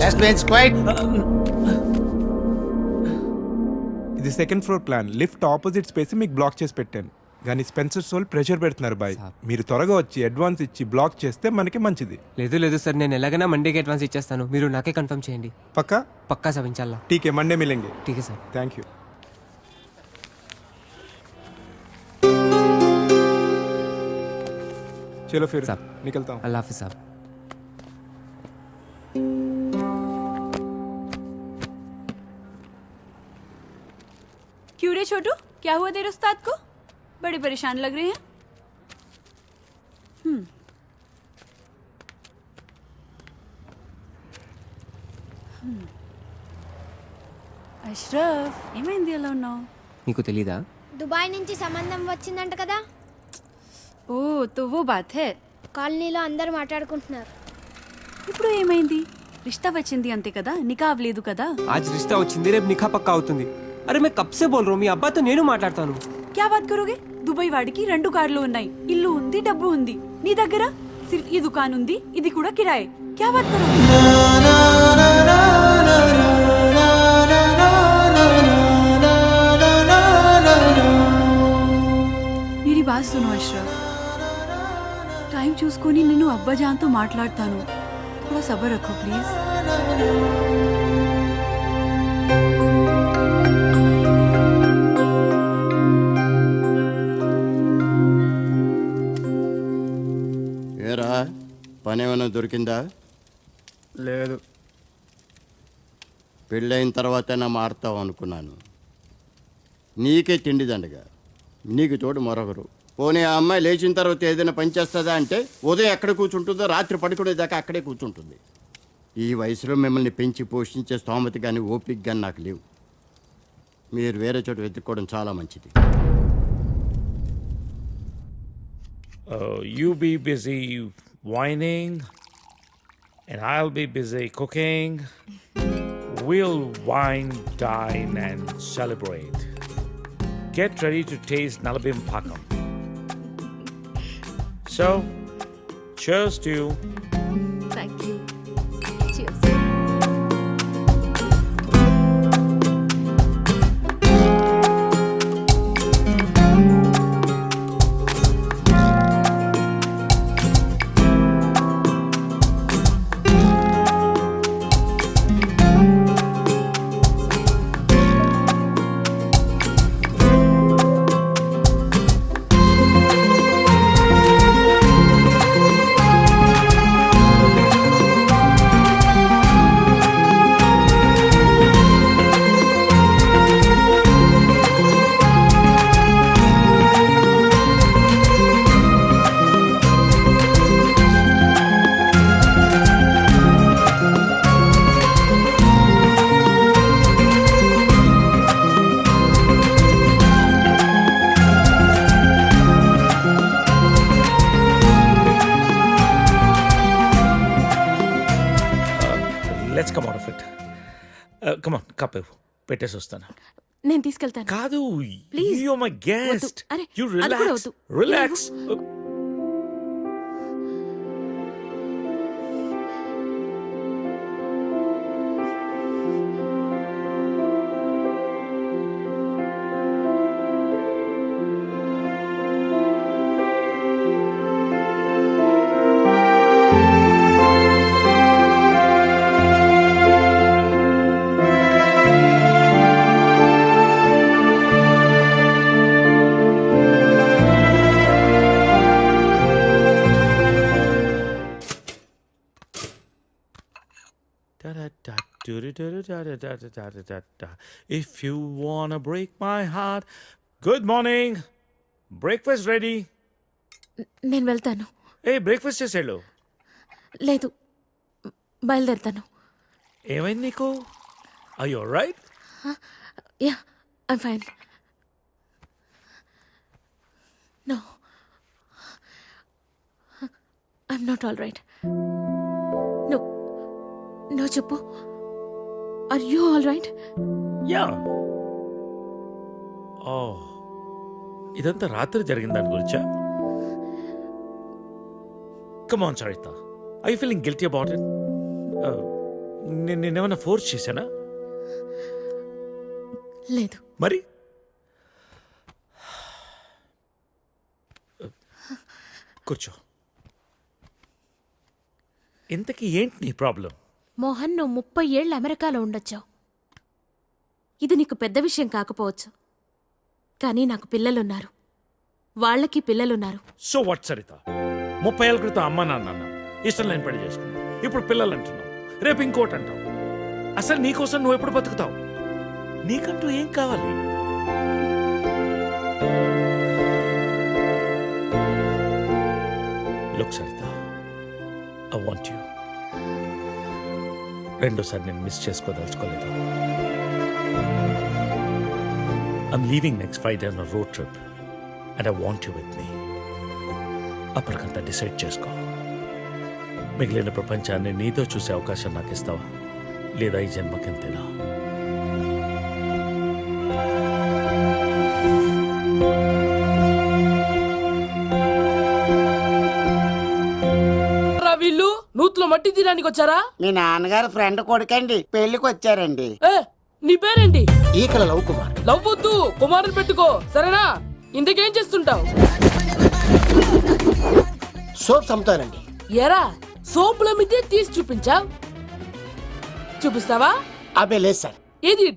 explains quite. ఇది second floor plan lift opposite space మీకు block చేసి పెట్టాను కానీ స్పెన్సర్ సోల్ ప్రెషర్ పెడుతున్నారు బాయ్ మీరు త్వరగా వచ్చి అడ్వాన్స్ ఇచ్చి బ్లాక్ చేస్తే మనకి మంచిది లేదు లేదు సార్ నేను ఎలాగైనా మండేకి అడ్వాన్స్ ఇచ్చేస్తాను మీరు నాకే కన్ఫర్మ్ చేయండి పక్కా పక్కా సార్ ఇన్షాల్లా టీకే మండే మిలేంగే ठीक है सर థ్యాంక్ యూ चलो फिर साहब। निकलता हूँ अल्लाह हाफिज साहब क्या हुआ तेरे उस्ताद को बड़े परेशान लग रहे हैं हम्म हम्म। అష్రఫ్ ఏమైంది అలా ఉన్నావు నీకు తెలీదా దుబాయ్ నుంచి సంబంధం వచ్చిందంట కదా ఓ తో वो बात है కాలనీలో అందరూ మాట్లాడుకుంటున్నారు ఇప్పుడు ఏమైంది రిష్తా వచ్చింది అంతే కదా నికా అవ్వలేదు కదా आज रिश्ता వచ్చింది రేపు నిఖా పక్కా అవుతుంది అరే మే కప్ సే బోల్ మీ అబ్బాతో నేను మాట్లాడతాను. క్యా బాత్ కరోగే? దుబాయ్ వాడికి రెండు కార్లు ఉన్నాయి. ఇల్లు ఉంది డబ్బు ఉంది. నీ దగ్గర? సిర్ఫ్ ఈ దుకాన్ ఉంది ఇది కూడా కిరాయే. క్యా బాత్ కరోగే? మీరు సును అష్రఫ్. టైం చూసుకొని నేను అబ్బాజాన్తో మాట్లాడతాను. కూడా సబర్ రఖో ప్లీజ్. దొరికిందా? లేదు. పెళ్ళైన తర్వాతైనా మారుతావు అనుకున్నాను. నీకే తిండి దండగా. నీకు తోడు మరొకరు. పోనీ ఆ అమ్మాయి లేచిన తర్వాత ఏదైనా పని చేస్తుందా అంటే ఉదయం ఎక్కడ కూర్చుంటుందో రాత్రి పడుకునేదాకా అక్కడే కూర్చుంటుంది. ఈ వయసులో మిమ్మల్ని పెంచి పోషించే స్తోమత కానీ ఓపిక కానీ నాకు లేవు. మీరు వేరే చోట వెతుక్కోవడం చాలా మంచిది. Uh, you be busy whining, and I'll be busy cooking. We'll wine, dine, and celebrate. Get ready to taste Nalabim Pakam. So, cheers to you. Thank you. Cheers. Come out of it. Uh, come on, cup ఇవ్వు. పెట్టేసి వస్తాను నేను తీసుకెళ్తాను కాదు Please. You my guest you relax. Relax If you wanna break my heart, good morning. Breakfast ready. నేను వెళ్తాను ఏ breakfast చేసేళ్ళు లేదు బయలుదేరుతాను ఏమైంది నీకు అయ్యో right yeah I fine no I'm not all right no no చెప్పు are you all right yeah oh ఇదంతా రాత్రి జరిగిన దాని గురించా? Come on Sarita I feeling guilty about it నేను నేనేమన్నా ఫోర్స్ చేశానా? లేదు. మరి? కూర్చో. ఇంతకీ ఏంటి నీ ప్రాబ్లం మోహన్ నువ్వు ముప్పై ఏళ్ళు అమెరికాలో ఉండొచ్చావు. ఇది నీకు పెద్ద విషయం కాకపోవచ్చు. కానీ నాకు పిల్లలున్నారు. వాళ్ళకి పిల్లలున్నారు. So what Sarita? ముప్పై ఏళ్ళ క్రితం అమ్మ నాన్న ఇష్టం లేని పెళ్ళి చేసుకున్నావు. ఇప్పుడు పిల్లలు అంటున్నావు. రేపు ఇంకోటి అంటావు. అసలు నీకోసం నువ్వు ఎప్పుడు బతుకుతావు? నీకంటూ ఏం కావాలి? Look Sarita I want you రెండోసారి నేను miss చేసుకోదలుచుకోలేదు. I'm leaving next Friday on road trip and I want you with me అప్పటికంతా decide చేసుకో. మిగిలిన ప్రపంచాన్ని నీతో చూసే అవకాశం నాకు ఇస్తావా లేదా ఈ జన్మకింతేనా? మట్టి తీయడానికి వచ్చారా? మీ నాన్నగారు ఫ్రెండ్ కొడుకండి. పెళ్ళికి వచ్చారండి. ఏ నీ పేరేంటి? ఈకల లవ్ కుమార్. లవ్ వద్దు కుమారుని పెట్టుకో సరేనా? ఇంతకేం చేస్తుంటావు? సోప్స్ అమ్ముతానండి ఎరా సోపుల మీదే తీసి చూపించావు? చూపిస్తావా? అబ్బే లేదు సార్. ఏది?